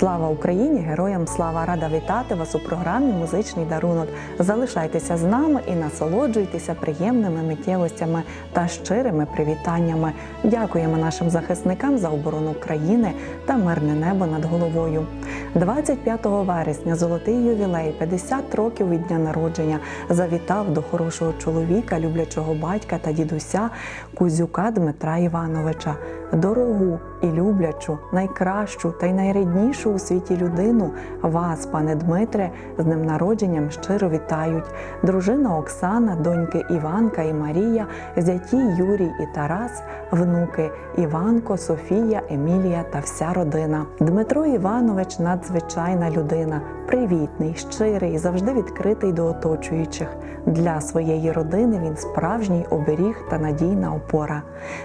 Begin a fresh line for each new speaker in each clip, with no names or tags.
Слава Україні! Героям слава! Рада вітати вас у програмі Музичний дарунок. Залишайтеся з нами і насолоджуйтеся приємними миттєвостями та щирими привітаннями. Дякуємо нашим захисникам за оборону країни та мирне небо над головою. 25 вересня золотий ювілей, 50 років від дня народження, завітав до хорошого чоловіка, люблячого батька та дідуся Кузюка Дмитра Івановича. Дорогу і люблячу, найкращу та й найріднішу у світі людину вас, пане Дмитре, з днем народженням щиро вітають. Дружина Оксана, доньки Іванка і Марія, зяті Юрій і Тарас, внуки Іванко, Софія, Емілія та вся родина. Дмитро Іванович надзвичайна людина, привітний, щирий, завжди відкритий до оточуючих. Для своєї родини він справжній оберіг та надійна опора.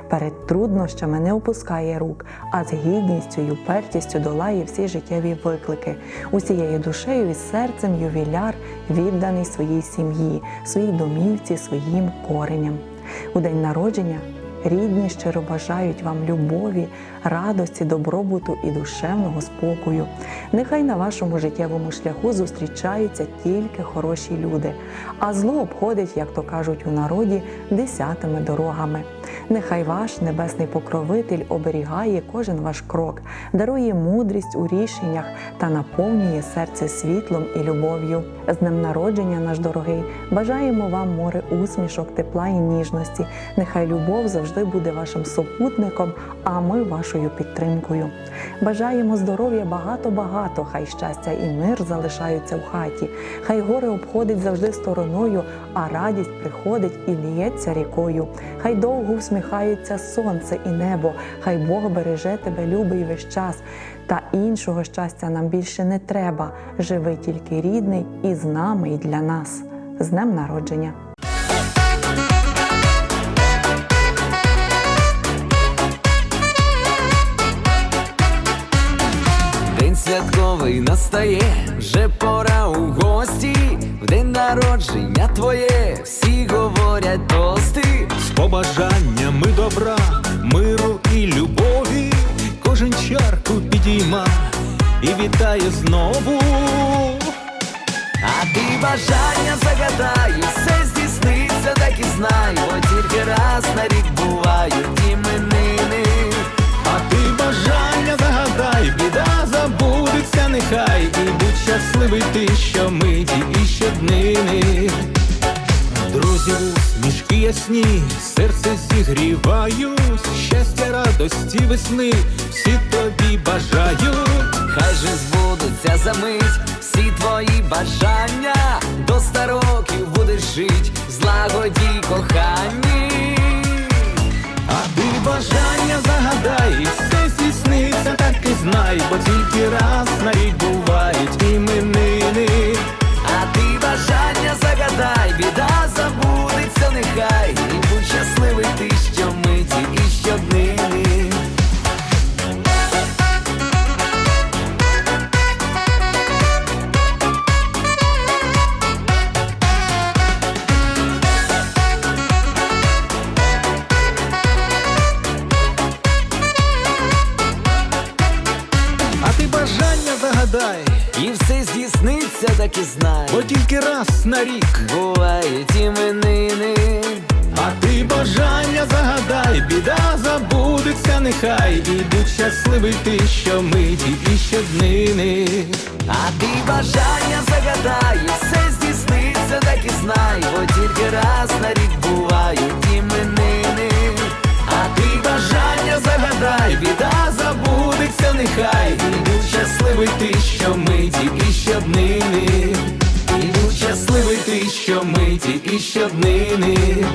Перед труднощами не опускає рук, а з гідністю й упертістю долає всі життєві виклики. Усією душею і серцем ювіляр відданий своїй сім'ї, своїй домівці, своїм кореням. У день народження рідні щиро бажають вам любові, радості, добробуту і душевного спокою. Нехай на вашому життєвому шляху зустрічаються тільки хороші люди, а зло обходить, як то кажуть у народі, десятими дорогами. Нехай ваш небесний покровитель оберігає кожен ваш крок, дарує мудрість у рішеннях та наповнює серце світлом і любов'ю. З днем народження, наш дорогий, бажаємо вам море усмішок, тепла і ніжності. Нехай любов завжди буде вашим супутником, а ми вашою підтримкою. Бажаємо здоров'я багато-багато, хай щастя і мир залишаються в хаті. Хай горе обходить завжди стороною, а радість приходить і ліється рікою. Хай довго усміхається сонце і небо, хай Бог береже тебе, любий весь час. Та іншого щастя нам більше не треба. Живи тільки рідний і з нами, і для нас. З днем народження!
Вже пора у гості. В день народження твоє, всі говорять тости.
з побажаннями добра, миру і любові, кожен чарку підійма і вітає знову.
А ти бажання загадай, все здійсниться, так і знай, бо тільки раз на рік бувають
щасливий ти щомиті і щоднини. Друзі, усмішки ясні, серце зігрівають, щастя, радості, весни, всі тобі бажають.
Хай же збудуться за мить всі твої бажання, до ста років будеш жить злагоді й коханні.
А ти бажання загадай, все здійсниться, так і знай, бо тільки раз на рік
бажання І все здійсниться, так і знай,
бо тільки раз на рік.
бувають іменини.
А ти бажання загадай, біда забудеться нехай, і будь щасливий ти що щомиті і щоднини.
А ти бажання загадай, і все здійсниться, так і знай, бо тільки раз на рік бувають іменини.
А ти бажання загадай, біда забудеться нехай, і будь щасливий ти що ми і щоднини. І будь щасливий ти що щомиті і щоднини.